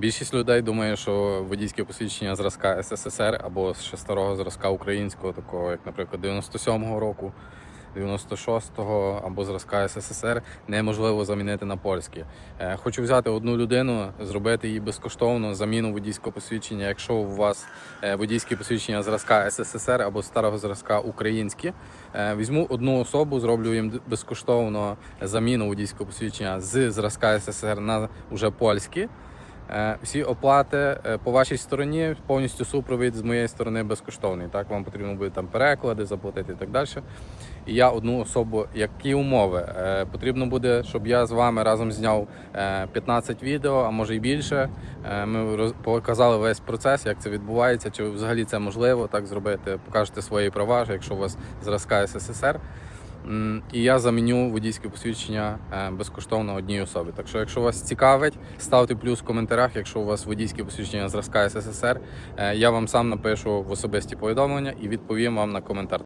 Більшість людей думає, що водійське посвідчення зразка СССР або ще старого зразка українського, такого як, наприклад, 97-го року, 96-го або зразка СССР, неможливо замінити на польське. Хочу взяти одну людину, зробити їй безкоштовно заміну водійського посвідчення. Якщо у вас е, водійське посвідчення зразка СССР або старого зразка українське, візьму одну особу, зроблю їм безкоштовно заміну водійського посвідчення з зразка СССР на вже польське. Е, Всі оплати е, по вашій стороні повністю супровід з моєї сторони безкоштовний. Так, вам потрібно буде там переклади заплатити і так далі. І я одну особу, які умови Е, потрібно буде, щоб я з вами разом зняв е, 15 відео, а може й більше. Ми показали весь процес, як це відбувається, чи взагалі це можливо так зробити. Покажете свої права, якщо у вас зразка СССР. І я заміню водійське посвідчення е, безкоштовно одній особі. Так що, якщо вас цікавить, ставте плюс в коментарях. Якщо у вас водійське посвідчення зразка СССР, е, я вам сам напишу в особисті повідомлення і відповім вам на коментар.